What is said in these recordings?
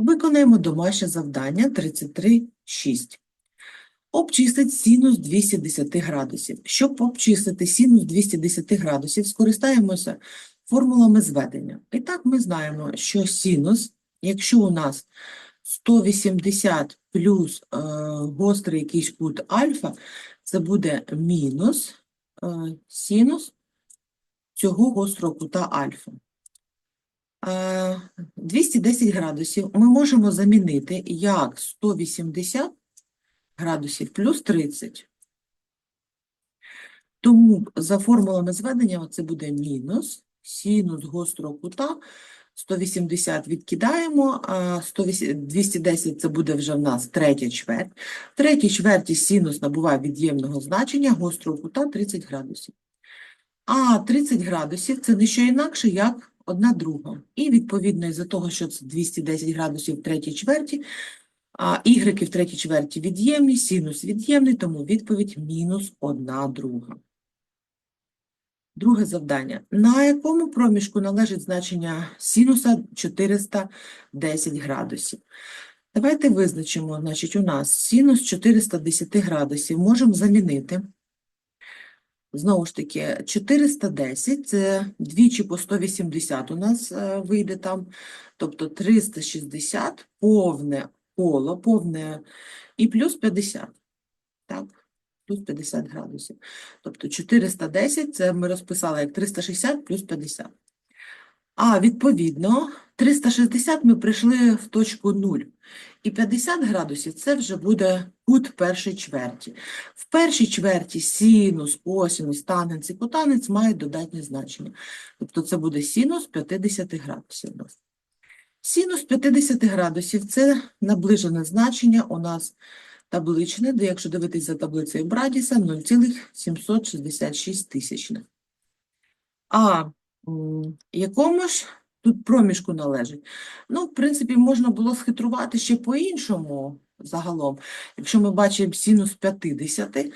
Виконаємо домашнє завдання 33.6. Обчислить синус 210 градусів. Щоб обчислити синус 210 градусів, скористаємося формулами зведення. І так ми знаємо, що синус, якщо у нас 180 плюс е, гострий якийсь кут альфа, це буде мінус е, синус цього гострого кута альфа. Е, 210 градусів ми можемо замінити як 180 градусів плюс 30. Тому за формулами зведення це буде мінус синус гострого кута. 180 відкидаємо, а 210 це буде вже в нас третя чверть. В третій чверті синус набуває від'ємного значення гострого кута 30 градусів. А 30 градусів це не що інакше, як одна друга. І відповідно із-за того, що це 210 градусів в третій чверті, а y в третій чверті від'ємні, синус від'ємний, тому відповідь мінус одна друга. Друге завдання. На якому проміжку належить значення синуса 410 градусів? Давайте визначимо, значить, у нас синус 410 градусів можемо замінити. Знову ж таки, 410 – це двічі по 180 у нас е, вийде там, тобто 360 повне коло, повне і плюс 50. Так, плюс 50 градусів. Тобто 410 це ми розписали як 360 плюс 50. А відповідно, 360 ми прийшли в точку 0. І 50 градусів це вже буде кут першої чверті. В першій чверті синус, косинус, тангенс і котанець мають додатні значення. Тобто це буде синус 50 градусів. Синус 50 градусів – це наближене значення у нас табличне, де, якщо дивитись за таблицею Брадіса, 0,766 тисячних. А якому ж тут проміжку належить? Ну, в принципі, можна було схитрувати ще по-іншому загалом. Якщо ми бачимо синус 50,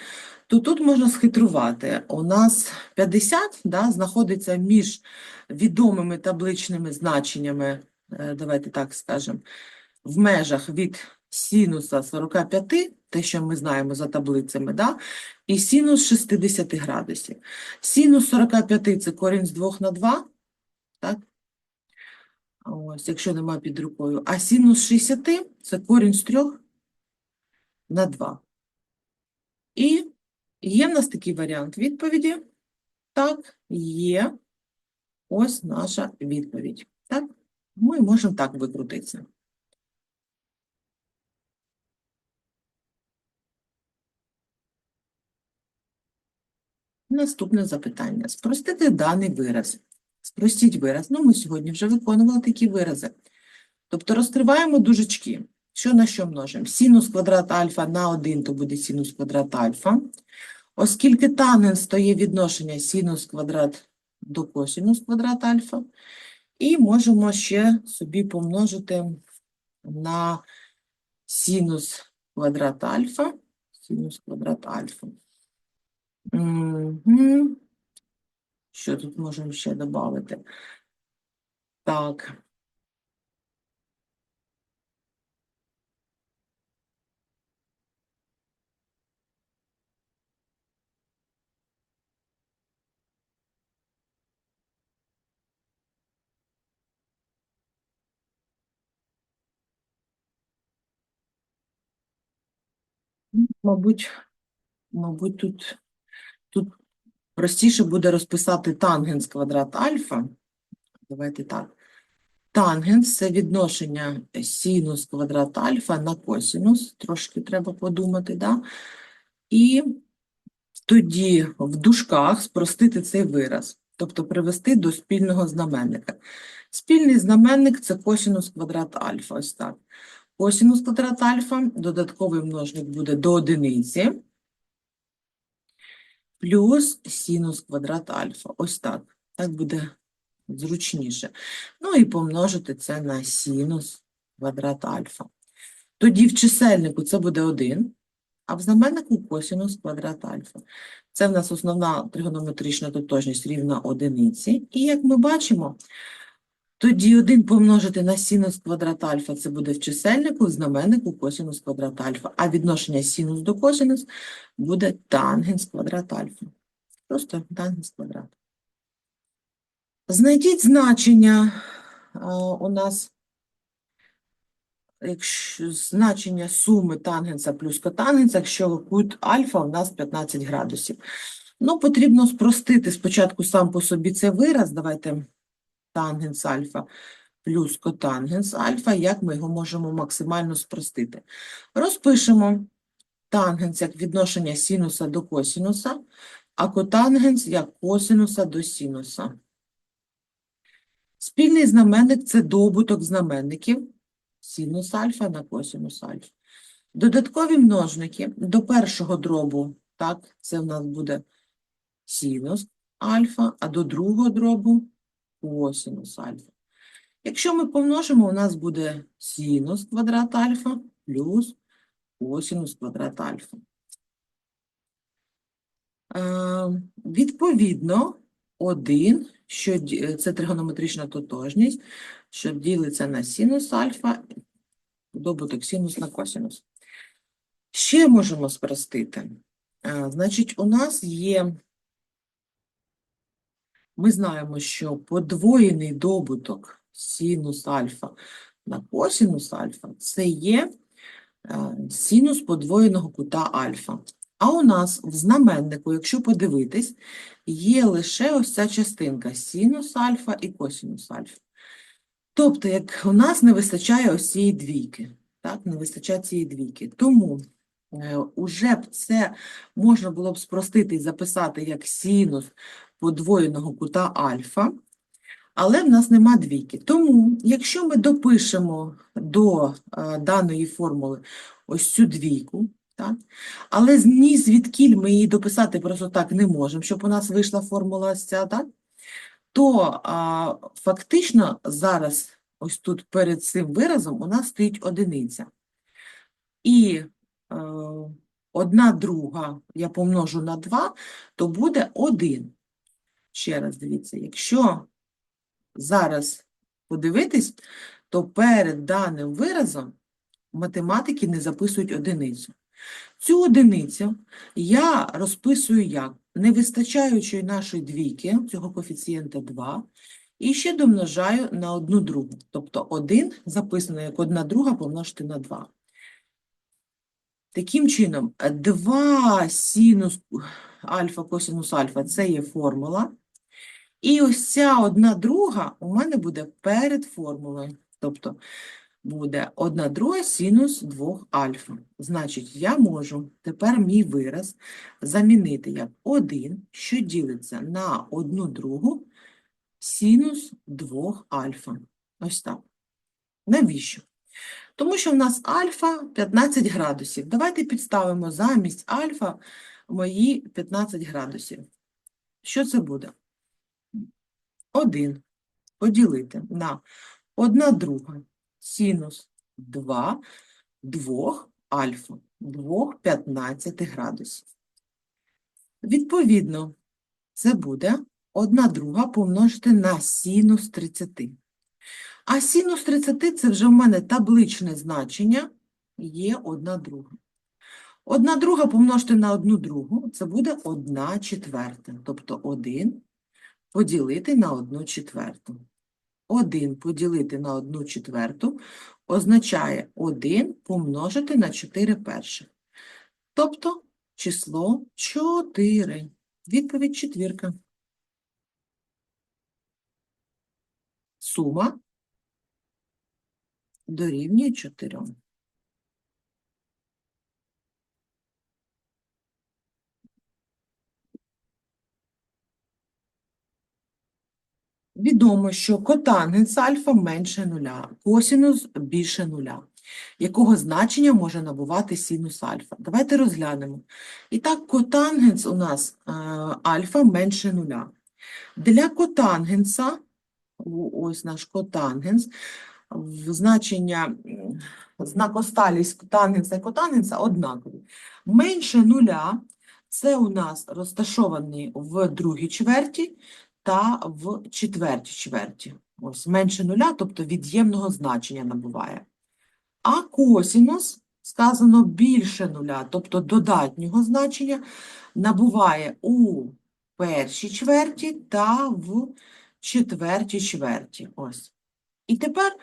то тут можна схитрувати. У нас 50 да, знаходиться між відомими табличними значеннями, е, давайте так скажемо, в межах від синуса 45, те, що ми знаємо за таблицями, да, і синус 60 градусів. Синус 45 – це корінь з 2 на 2, так? Ось, якщо нема під рукою. А синус 60 – це корінь з 3 на 2. І є в нас такий варіант відповіді. Так, є. Ось наша відповідь. Так? Ми можемо так викрутитися. Наступне запитання. Спростити даний вираз. Спростіть вираз. Ну, ми сьогодні вже виконували такі вирази. Тобто розкриваємо дужечки. Що на що множимо? Синус квадрат альфа на 1, то буде синус квадрат альфа. Оскільки тангенс, то є відношення синус квадрат до косинус квадрат альфа. І можемо ще собі помножити на синус квадрат альфа. Синус квадрат альфа. Мгм. Що тут можемо ще додати? Так. Мабуть, мабуть, тут, тут простіше буде розписати тангенс квадрат альфа. Давайте так. Тангенс – це відношення синус квадрат альфа на косинус. Трошки треба подумати, да? І тоді в дужках спростити цей вираз, тобто привести до спільного знаменника. Спільний знаменник – це косинус квадрат альфа, ось так. Косинус квадрат альфа, додатковий множник буде до одиниці, плюс синус квадрат альфа, ось так. Так буде зручніше. Ну і помножити це на синус квадрат альфа. Тоді в чисельнику це буде 1, а в знаменнику косинус квадрат альфа. Це в нас основна тригонометрична тотожність рівна одиниці. І як ми бачимо, Тоді 1 помножити на синус квадрат альфа це буде в чисельнику, в знаменнику косинус квадрат альфа. А відношення синус до косинус буде тангенс квадрат альфа. Просто тангенс квадрат. Знайдіть значення у нас, якщо значення суми тангенса плюс котангенса, якщо кут альфа у нас 15 градусів. Ну, потрібно спростити спочатку сам по собі цей вираз. Давайте тангенс альфа плюс котангенс альфа, як ми його можемо максимально спростити. Розпишемо тангенс як відношення синуса до косинуса, а котангенс як косинуса до синуса. Спільний знаменник – це добуток знаменників синус альфа на косинус альфа. Додаткові множники до першого дробу, так, це в нас буде синус альфа, а до другого дробу косинус альфа. Якщо ми помножимо, у нас буде синус квадрат альфа плюс косинус квадрат альфа. Е, Відповідно, 1, що це тригонометрична тотожність, що ділиться на синус альфа, добуток синус на косинус. Ще можемо спростити. Е, Значить, у нас є, ми знаємо, що подвоєний добуток синус альфа на косинус альфа – це є е, синус подвоєного кута альфа. А у нас в знаменнику, якщо подивитись, є лише ось ця частинка синус альфа і косинус альфа. Тобто, як у нас не вистачає ось цієї двійки, так, не вистачає цієї двійки. Тому уже б це можна було б спростити і записати як синус подвоєного кута альфа, але в нас нема двійки. Тому, якщо ми допишемо до е, даної формули ось цю двійку, так, але ні звідкіль ми її дописати просто так не можемо, щоб у нас вийшла формула ця, так? то а, фактично зараз ось тут перед цим виразом у нас стоїть одиниця. І е, одна друга я помножу на 2, то буде 1. Ще раз дивіться, якщо зараз подивитись, то перед даним виразом математики не записують одиницю. Цю одиницю я розписую як не вистачаючої нашої двійки, цього коефіцієнта 2, і ще домножаю на одну другу. Тобто 1 записано як одна друга помножити на 2. Таким чином, 2 синус альфа косинус альфа – це є формула. І ось ця одна друга у мене буде перед формулою. Тобто буде 1 друга синус 2 альфа. Значить, я можу тепер мій вираз замінити як 1, що ділиться на 1 другу синус 2 альфа. Ось так. Навіщо? Тому що в нас альфа 15 градусів. Давайте підставимо замість альфа мої 15 градусів. Що це буде? 1 поділити на 1 друга синус 2 2 альфа, 2 15 градусів. Відповідно, це буде 1 друга помножити на синус 30. А синус 30 – це вже в мене табличне значення, є 1 друга. 1 друга помножити на 1 другу, це буде 1 четверта, тобто 1 поділити на 1 четверту. 1 поділити на 1 четверту означає 1 помножити на 4 перших. Тобто число 4. Відповідь четвірка. Сума дорівнює 4. Відомо, що котангенс альфа менше нуля, косінус більше нуля. Якого значення може набувати синус альфа? Давайте розглянемо. І так, котангенс у нас е, альфа менше нуля. Для котангенса, ось наш котангенс, значення знакосталість котангенса і котангенса однакові. Менше нуля – це у нас розташовані в другій чверті, та в четвертій чверті. Ось, менше нуля, тобто від'ємного значення набуває. А косінус сказано більше нуля, тобто додатнього значення, набуває у першій чверті та в четвертій чверті. Ось. І тепер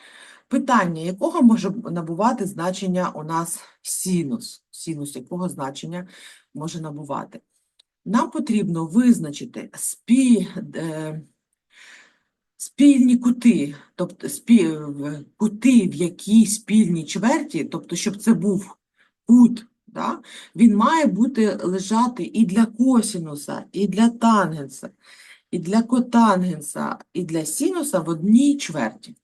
питання, якого може набувати значення у нас синус? Синус якого значення може набувати? Нам потрібно визначити спі, е, спільні кути, тобто спі, кути в якій спільній чверті, тобто щоб це був кут, да? він має бути лежати і для косінуса, і для тангенса, і для котангенса, і для синуса в одній чверті.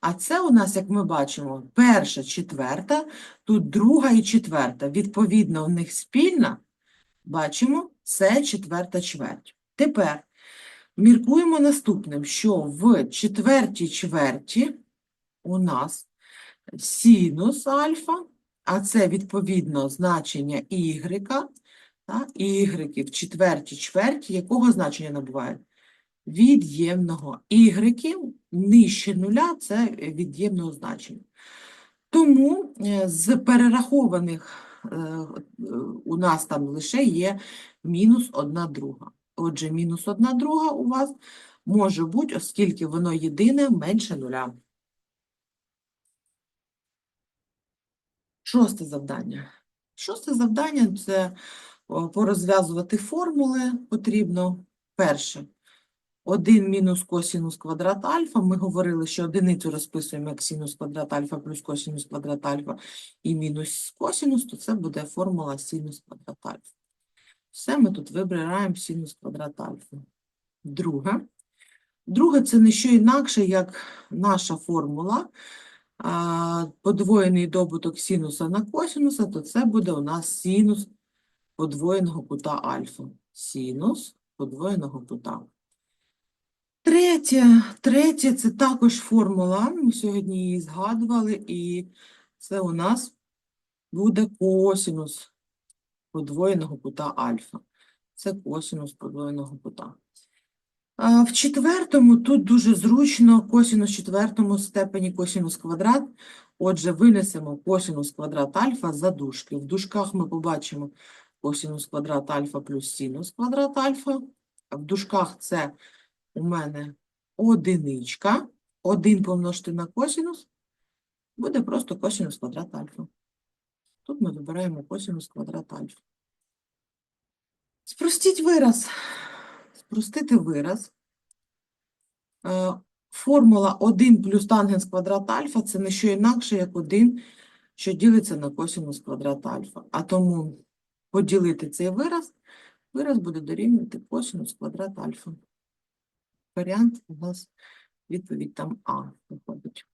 А це у нас, як ми бачимо, перша четверта, тут друга і четверта. Відповідно, у них спільна, бачимо, це четверта чверть. Тепер міркуємо наступним, що в четвертій чверті у нас синус альфа, а це відповідно значення y, та, в четвертій чверті, якого значення набувають? Від'ємного. Y нижче нуля – це від'ємного значення. Тому е, з перерахованих е, у нас там лише є мінус одна друга. Отже, мінус одна друга у вас може бути, оскільки воно єдине менше нуля. Шосте завдання. Шосте завдання – це порозв'язувати формули потрібно. Перше. 1 мінус косінус квадрат альфа. Ми говорили, що одиницю розписуємо як синус квадрат альфа плюс косінус квадрат альфа і мінус косінус, то це буде формула синус квадрат альфа. Все, ми тут вибираємо синус квадрат альфа. Друге. Друге – це не що інакше, як наша формула. Подвоєний добуток синуса на косінуса, то це буде у нас синус подвоєного кута альфа. Синус подвоєного кута. Третє, третє це також формула. Ми сьогодні її згадували, і це у нас буде косинус подвоєного кута альфа. Це косинус подвоєного кута. В четвертому тут дуже зручно косинус четвертому степені косинус квадрат. Отже, винесемо косинус квадрат альфа за дужки. В дужках ми побачимо косинус квадрат альфа плюс синус квадрат альфа. В дужках це у мене одиничка. 1 помножити на косинус буде просто косинус квадрат альфа. Тут ми вибираємо косинус квадрат альфа. Спростіть вираз. Спростити вираз. Е, Формула 1 плюс тангенс квадрат альфа – це не що інакше, як 1, що ділиться на косинус квадрат альфа. А тому поділити цей вираз, вираз буде дорівнювати косинус квадрат альфа. Варіант у нас відповідь там А виходить.